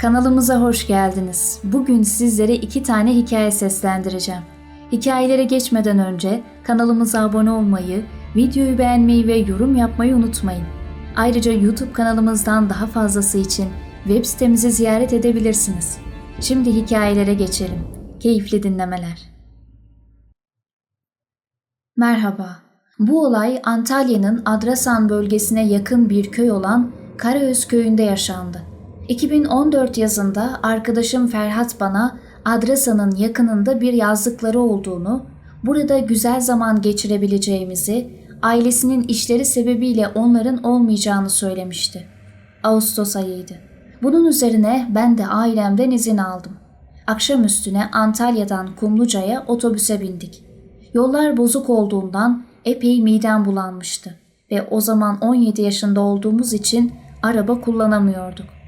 Kanalımıza hoş geldiniz. Bugün sizlere iki tane hikaye seslendireceğim. Hikayelere geçmeden önce kanalımıza abone olmayı, videoyu beğenmeyi ve yorum yapmayı unutmayın. Ayrıca YouTube kanalımızdan daha fazlası için web sitemizi ziyaret edebilirsiniz. Şimdi hikayelere geçelim. Keyifli dinlemeler. Merhaba. Bu olay Antalya'nın Adrasan bölgesine yakın bir köy olan Karaöz köyünde yaşandı. 2014 yazında arkadaşım Ferhat bana Adrasan'ın yakınında bir yazlıkları olduğunu, burada güzel zaman geçirebileceğimizi, ailesinin işleri sebebiyle onların olmayacağını söylemişti. Ağustos ayıydı. Bunun üzerine ben de ailemden izin aldım. Akşam üstüne Antalya'dan Kumluca'ya otobüse bindik. Yollar bozuk olduğundan epey midem bulanmıştı ve o zaman 17 yaşında olduğumuz için araba kullanamıyorduk.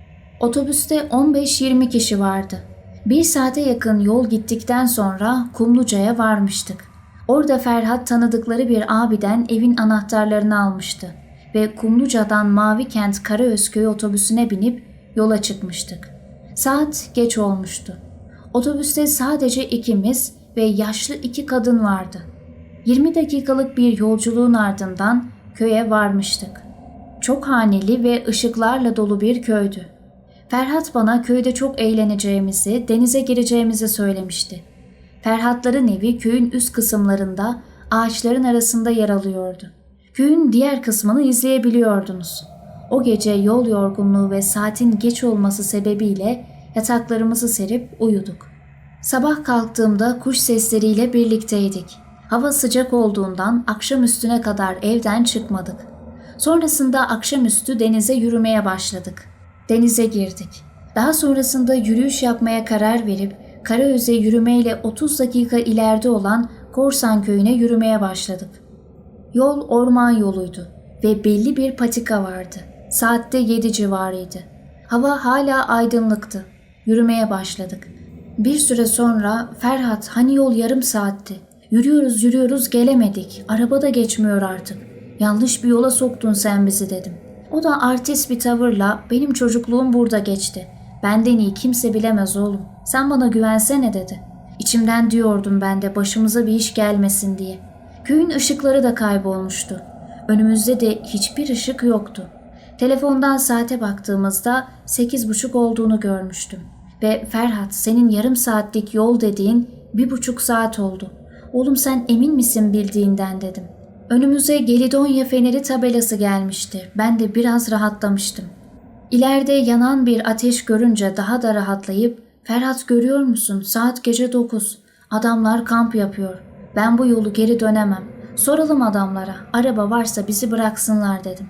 Otobüste 15-20 kişi vardı. Bir saate yakın yol gittikten sonra Kumluca'ya varmıştık. Orada Ferhat tanıdıkları bir abiden evin anahtarlarını almıştı ve Kumluca'dan Mavi Kent Karaözköy otobüsüne binip yola çıkmıştık. Saat geç olmuştu. Otobüste sadece ikimiz ve yaşlı iki kadın vardı. 20 dakikalık bir yolculuğun ardından köye varmıştık. Çok haneli ve ışıklarla dolu bir köydü. Ferhat bana köyde çok eğleneceğimizi, denize gireceğimizi söylemişti. Ferhatların evi köyün üst kısımlarında ağaçların arasında yer alıyordu. Köyün diğer kısmını izleyebiliyordunuz. O gece yol yorgunluğu ve saatin geç olması sebebiyle yataklarımızı serip uyuduk. Sabah kalktığımda kuş sesleriyle birlikteydik. Hava sıcak olduğundan akşam üstüne kadar evden çıkmadık. Sonrasında akşamüstü denize yürümeye başladık. Denize girdik. Daha sonrasında yürüyüş yapmaya karar verip Karaöz'e yürümeyle 30 dakika ileride olan Korsan köyüne yürümeye başladık. Yol orman yoluydu ve belli bir patika vardı. Saatte 7 civarıydı. Hava hala aydınlıktı. Yürümeye başladık. Bir süre sonra Ferhat hani yol yarım saatti. Yürüyoruz yürüyoruz gelemedik. Araba da geçmiyor artık. Yanlış bir yola soktun sen bizi dedim. O da artist bir tavırla benim çocukluğum burada geçti. Benden iyi kimse bilemez oğlum. Sen bana güvensene dedi. İçimden diyordum ben de başımıza bir iş gelmesin diye. Köyün ışıkları da kaybolmuştu. Önümüzde de hiçbir ışık yoktu. Telefondan saate baktığımızda sekiz buçuk olduğunu görmüştüm. Ve Ferhat senin yarım saatlik yol dediğin bir buçuk saat oldu. Oğlum sen emin misin bildiğinden dedim. Önümüze Gelidonya Feneri tabelası gelmişti. Ben de biraz rahatlamıştım. İleride yanan bir ateş görünce daha da rahatlayıp Ferhat görüyor musun? Saat gece dokuz. Adamlar kamp yapıyor. Ben bu yolu geri dönemem. Soralım adamlara. Araba varsa bizi bıraksınlar dedim.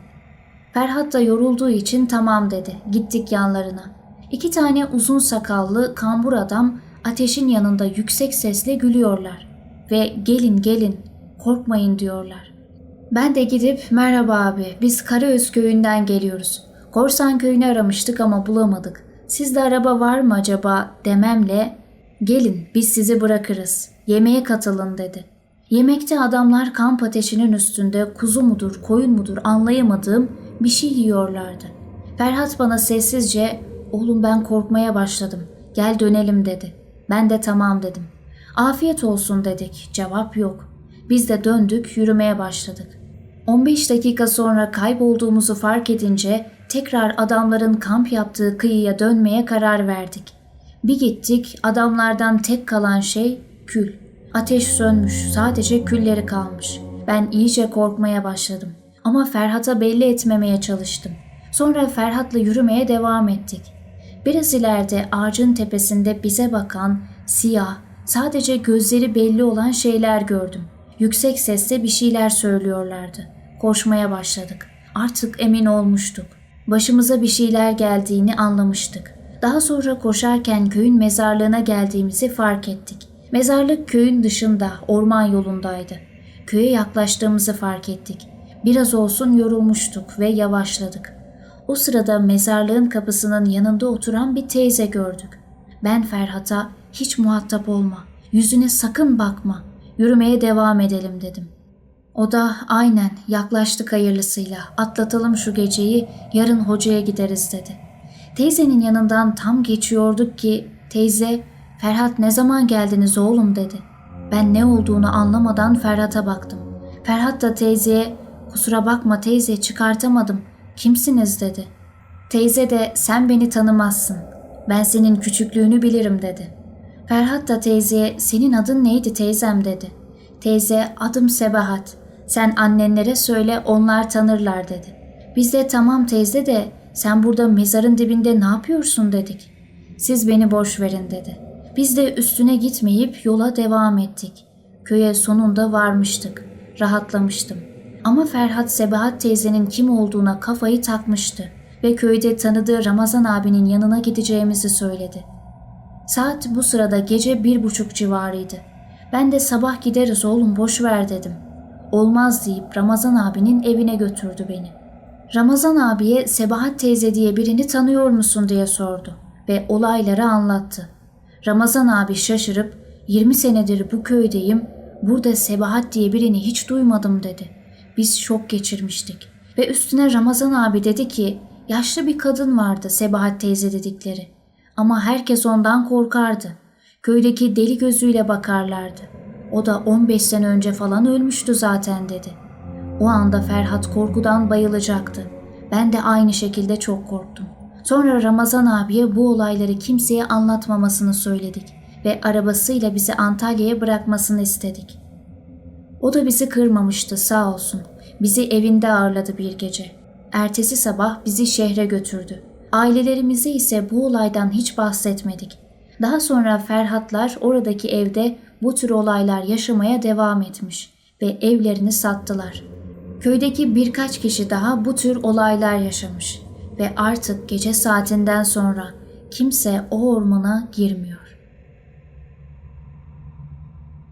Ferhat da yorulduğu için tamam dedi. Gittik yanlarına. İki tane uzun sakallı kambur adam ateşin yanında yüksek sesle gülüyorlar. Ve gelin gelin korkmayın diyorlar. Ben de gidip merhaba abi biz Karaöz köyünden geliyoruz. Korsan köyünü aramıştık ama bulamadık. Sizde araba var mı acaba dememle gelin biz sizi bırakırız. Yemeğe katılın dedi. Yemekte adamlar kamp ateşinin üstünde kuzu mudur koyun mudur anlayamadığım bir şey yiyorlardı. Ferhat bana sessizce oğlum ben korkmaya başladım gel dönelim dedi. Ben de tamam dedim. Afiyet olsun dedik cevap yok. Biz de döndük yürümeye başladık. 15 dakika sonra kaybolduğumuzu fark edince tekrar adamların kamp yaptığı kıyıya dönmeye karar verdik. Bir gittik adamlardan tek kalan şey kül. Ateş sönmüş sadece külleri kalmış. Ben iyice korkmaya başladım. Ama Ferhat'a belli etmemeye çalıştım. Sonra Ferhat'la yürümeye devam ettik. Biraz ileride ağacın tepesinde bize bakan siyah, sadece gözleri belli olan şeyler gördüm. Yüksek sesle bir şeyler söylüyorlardı. Koşmaya başladık. Artık emin olmuştuk. Başımıza bir şeyler geldiğini anlamıştık. Daha sonra koşarken köyün mezarlığına geldiğimizi fark ettik. Mezarlık köyün dışında, orman yolundaydı. Köye yaklaştığımızı fark ettik. Biraz olsun yorulmuştuk ve yavaşladık. O sırada mezarlığın kapısının yanında oturan bir teyze gördük. Ben Ferhat'a hiç muhatap olma, yüzüne sakın bakma, yürümeye devam edelim dedim. O da aynen yaklaştık hayırlısıyla atlatalım şu geceyi yarın hocaya gideriz dedi. Teyzenin yanından tam geçiyorduk ki teyze Ferhat ne zaman geldiniz oğlum dedi. Ben ne olduğunu anlamadan Ferhat'a baktım. Ferhat da teyzeye kusura bakma teyze çıkartamadım kimsiniz dedi. Teyze de sen beni tanımazsın. Ben senin küçüklüğünü bilirim dedi. Ferhat da teyzeye senin adın neydi teyzem dedi. Teyze adım Sebahat. Sen annenlere söyle onlar tanırlar dedi. Biz de tamam teyze de sen burada mezarın dibinde ne yapıyorsun dedik. Siz beni boş verin dedi. Biz de üstüne gitmeyip yola devam ettik. Köye sonunda varmıştık. Rahatlamıştım. Ama Ferhat Sebahat teyzenin kim olduğuna kafayı takmıştı ve köyde tanıdığı Ramazan abinin yanına gideceğimizi söyledi. Saat bu sırada gece bir buçuk civarıydı. Ben de sabah gideriz oğlum boş ver dedim. Olmaz deyip Ramazan abinin evine götürdü beni. Ramazan abiye Sebahat teyze diye birini tanıyor musun diye sordu ve olayları anlattı. Ramazan abi şaşırıp 20 senedir bu köydeyim, burada Sebahat diye birini hiç duymadım dedi. Biz şok geçirmiştik. Ve üstüne Ramazan abi dedi ki yaşlı bir kadın vardı Sebahat teyze dedikleri. Ama herkes ondan korkardı. Köydeki deli gözüyle bakarlardı. O da 15 sene önce falan ölmüştü zaten dedi. O anda Ferhat korkudan bayılacaktı. Ben de aynı şekilde çok korktum. Sonra Ramazan abiye bu olayları kimseye anlatmamasını söyledik ve arabasıyla bizi Antalya'ya bırakmasını istedik. O da bizi kırmamıştı sağ olsun. Bizi evinde ağırladı bir gece. Ertesi sabah bizi şehre götürdü. Ailelerimize ise bu olaydan hiç bahsetmedik. Daha sonra Ferhatlar oradaki evde bu tür olaylar yaşamaya devam etmiş ve evlerini sattılar. Köydeki birkaç kişi daha bu tür olaylar yaşamış ve artık gece saatinden sonra kimse o ormana girmiyor.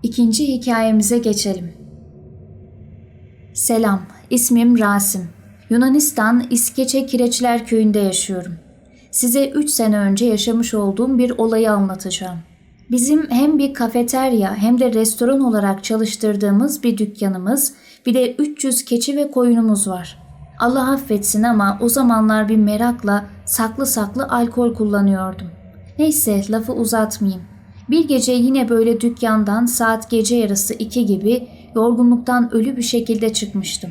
İkinci hikayemize geçelim. Selam, ismim Rasim. Yunanistan İskeçe Kireçler Köyü'nde yaşıyorum. Size 3 sene önce yaşamış olduğum bir olayı anlatacağım. Bizim hem bir kafeterya hem de restoran olarak çalıştırdığımız bir dükkanımız, bir de 300 keçi ve koyunumuz var. Allah affetsin ama o zamanlar bir merakla saklı saklı alkol kullanıyordum. Neyse lafı uzatmayayım. Bir gece yine böyle dükkandan saat gece yarısı iki gibi yorgunluktan ölü bir şekilde çıkmıştım.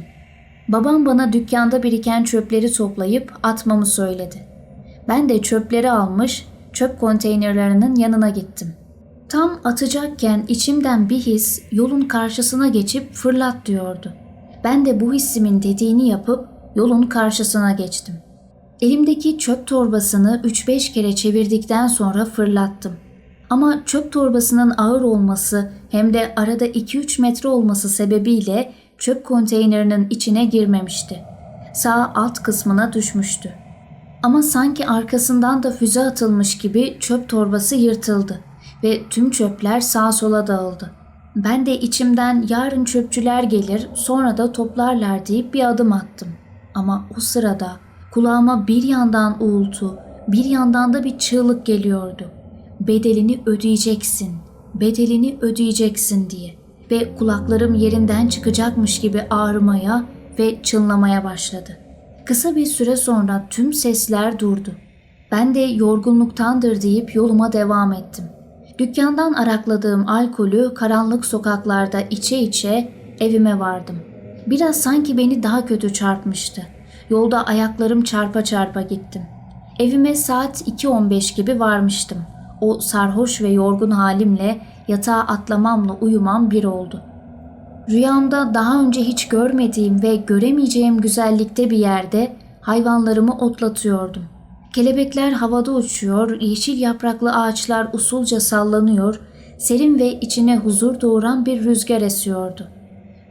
Babam bana dükkanda biriken çöpleri toplayıp atmamı söyledi. Ben de çöpleri almış çöp konteynerlarının yanına gittim. Tam atacakken içimden bir his yolun karşısına geçip fırlat diyordu. Ben de bu hissimin dediğini yapıp yolun karşısına geçtim. Elimdeki çöp torbasını 3-5 kere çevirdikten sonra fırlattım. Ama çöp torbasının ağır olması hem de arada 2-3 metre olması sebebiyle çöp konteynerinin içine girmemişti. Sağ alt kısmına düşmüştü. Ama sanki arkasından da füze atılmış gibi çöp torbası yırtıldı ve tüm çöpler sağa sola dağıldı. Ben de içimden yarın çöpçüler gelir sonra da toplarlar deyip bir adım attım. Ama o sırada kulağıma bir yandan uğultu, bir yandan da bir çığlık geliyordu. Bedelini ödeyeceksin, bedelini ödeyeceksin diye. Ve kulaklarım yerinden çıkacakmış gibi ağrımaya ve çınlamaya başladı. Kısa bir süre sonra tüm sesler durdu. Ben de yorgunluktandır deyip yoluma devam ettim. Dükkandan arakladığım alkolü karanlık sokaklarda içe içe evime vardım. Biraz sanki beni daha kötü çarpmıştı. Yolda ayaklarım çarpa çarpa gittim. Evime saat 2.15 gibi varmıştım. O sarhoş ve yorgun halimle yatağa atlamamla uyumam bir oldu. Rüyamda daha önce hiç görmediğim ve göremeyeceğim güzellikte bir yerde hayvanlarımı otlatıyordum. Kelebekler havada uçuyor, yeşil yapraklı ağaçlar usulca sallanıyor, serin ve içine huzur doğuran bir rüzgar esiyordu.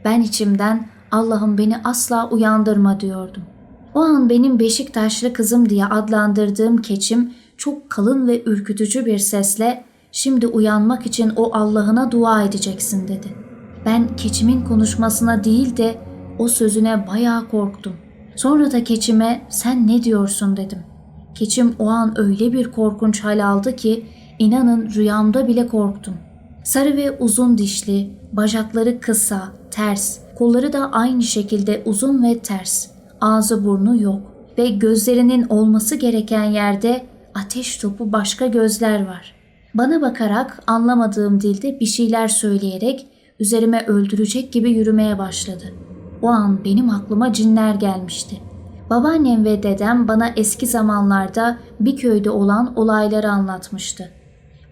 Ben içimden Allah'ım beni asla uyandırma diyordum. O an benim Beşiktaşlı kızım diye adlandırdığım keçim çok kalın ve ürkütücü bir sesle şimdi uyanmak için o Allah'ına dua edeceksin dedi. Ben keçimin konuşmasına değil de o sözüne bayağı korktum. Sonra da keçime sen ne diyorsun dedim. Keçim o an öyle bir korkunç hal aldı ki inanın rüyamda bile korktum. Sarı ve uzun dişli, bacakları kısa, ters, kolları da aynı şekilde uzun ve ters. Ağzı burnu yok. ve gözlerinin olması gereken yerde ateş topu başka gözler var. Bana bakarak anlamadığım dilde bir şeyler söyleyerek üzerime öldürecek gibi yürümeye başladı. O an benim aklıma cinler gelmişti. Babaannem ve dedem bana eski zamanlarda bir köyde olan olayları anlatmıştı.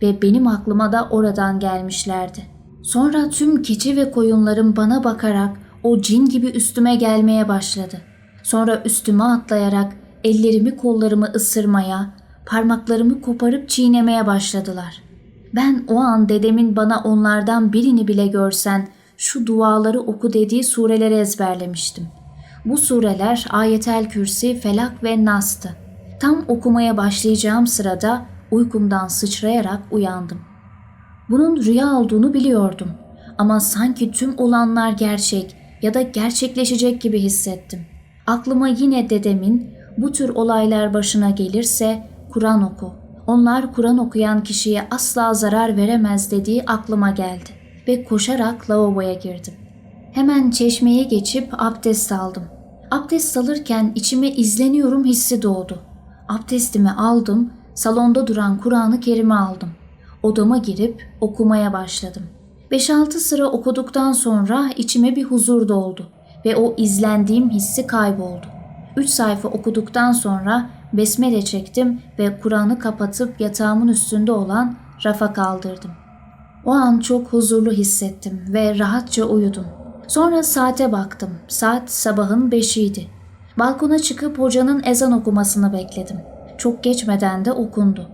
Ve benim aklıma da oradan gelmişlerdi. Sonra tüm keçi ve koyunlarım bana bakarak o cin gibi üstüme gelmeye başladı. Sonra üstüme atlayarak ellerimi kollarımı ısırmaya, parmaklarımı koparıp çiğnemeye başladılar. Ben o an dedemin bana onlardan birini bile görsen şu duaları oku dediği sureleri ezberlemiştim. Bu sureler Ayetel Kürsi, Felak ve Nas'tı. Tam okumaya başlayacağım sırada uykumdan sıçrayarak uyandım. Bunun rüya olduğunu biliyordum ama sanki tüm olanlar gerçek ya da gerçekleşecek gibi hissettim. Aklıma yine dedemin bu tür olaylar başına gelirse Kur'an oku. Onlar Kur'an okuyan kişiye asla zarar veremez dediği aklıma geldi ve koşarak lavaboya girdim. Hemen çeşmeye geçip abdest aldım. Abdest alırken içime izleniyorum hissi doğdu. Abdestimi aldım, salonda duran Kur'an-ı Kerim'i aldım. Odama girip okumaya başladım. 5-6 sıra okuduktan sonra içime bir huzur doldu ve o izlendiğim hissi kayboldu. 3 sayfa okuduktan sonra besmele çektim ve Kur'an'ı kapatıp yatağımın üstünde olan rafa kaldırdım. O an çok huzurlu hissettim ve rahatça uyudum. Sonra saate baktım. Saat sabahın beşiydi. Balkona çıkıp hocanın ezan okumasını bekledim. Çok geçmeden de okundu.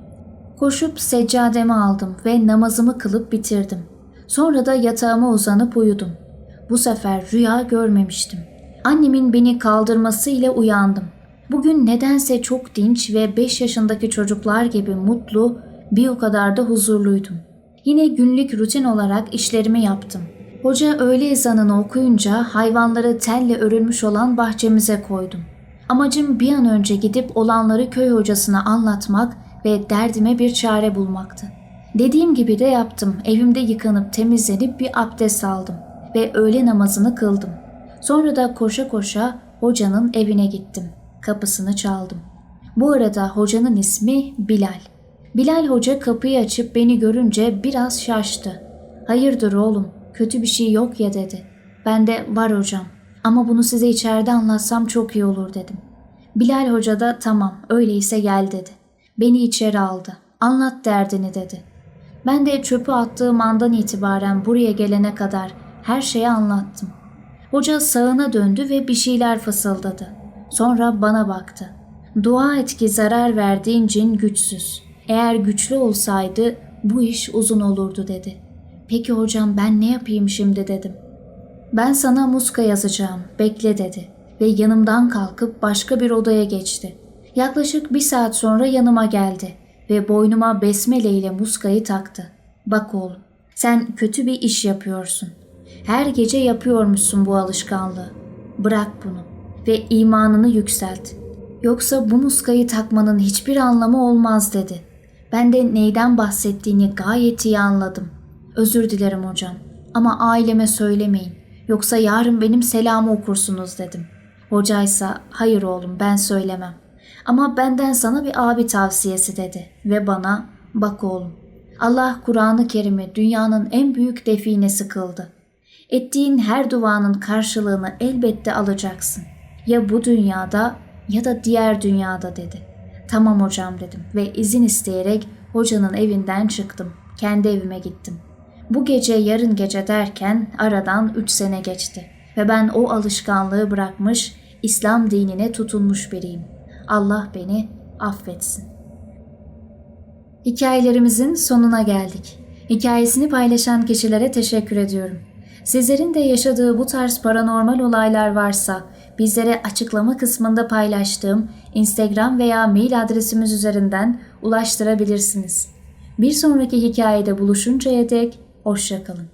Koşup seccademi aldım ve namazımı kılıp bitirdim. Sonra da yatağıma uzanıp uyudum. Bu sefer rüya görmemiştim. Annemin beni kaldırmasıyla uyandım. Bugün nedense çok dinç ve 5 yaşındaki çocuklar gibi mutlu, bir o kadar da huzurluydum. Yine günlük rutin olarak işlerimi yaptım. Hoca öğle ezanını okuyunca hayvanları telle örülmüş olan bahçemize koydum. Amacım bir an önce gidip olanları köy hocasına anlatmak ve derdime bir çare bulmaktı. Dediğim gibi de yaptım. Evimde yıkanıp temizlenip bir abdest aldım ve öğle namazını kıldım. Sonra da koşa koşa hocanın evine gittim. Kapısını çaldım. Bu arada hocanın ismi Bilal. Bilal hoca kapıyı açıp beni görünce biraz şaştı. Hayırdır oğlum, kötü bir şey yok ya dedi. Ben de var hocam ama bunu size içeride anlatsam çok iyi olur dedim. Bilal hoca da tamam öyleyse gel dedi. Beni içeri aldı. Anlat derdini dedi. Ben de çöpü attığım andan itibaren buraya gelene kadar her şeyi anlattım. Hoca sağına döndü ve bir şeyler fısıldadı. Sonra bana baktı. Dua et ki zarar verdiğin cin güçsüz. Eğer güçlü olsaydı bu iş uzun olurdu dedi. Peki hocam ben ne yapayım şimdi dedim. Ben sana muska yazacağım, bekle dedi ve yanımdan kalkıp başka bir odaya geçti. Yaklaşık bir saat sonra yanıma geldi ve boynuma besmele ile muskayı taktı. Bak oğlum, sen kötü bir iş yapıyorsun. Her gece yapıyormuşsun bu alışkanlığı. Bırak bunu ve imanını yükselt. Yoksa bu muskayı takmanın hiçbir anlamı olmaz dedi. Ben de neyden bahsettiğini gayet iyi anladım. Özür dilerim hocam ama aileme söylemeyin. Yoksa yarın benim selamı okursunuz dedim. Hocaysa hayır oğlum ben söylemem. Ama benden sana bir abi tavsiyesi dedi ve bana bak oğlum Allah Kur'an-ı Kerim'i dünyanın en büyük definesi kıldı. Ettiğin her duanın karşılığını elbette alacaksın. Ya bu dünyada ya da diğer dünyada dedi. Tamam hocam dedim ve izin isteyerek hocanın evinden çıktım. Kendi evime gittim. Bu gece yarın gece derken aradan üç sene geçti ve ben o alışkanlığı bırakmış, İslam dinine tutunmuş biriyim. Allah beni affetsin. Hikayelerimizin sonuna geldik. Hikayesini paylaşan kişilere teşekkür ediyorum. Sizlerin de yaşadığı bu tarz paranormal olaylar varsa bizlere açıklama kısmında paylaştığım Instagram veya mail adresimiz üzerinden ulaştırabilirsiniz. Bir sonraki hikayede buluşuncaya dek hoşçakalın.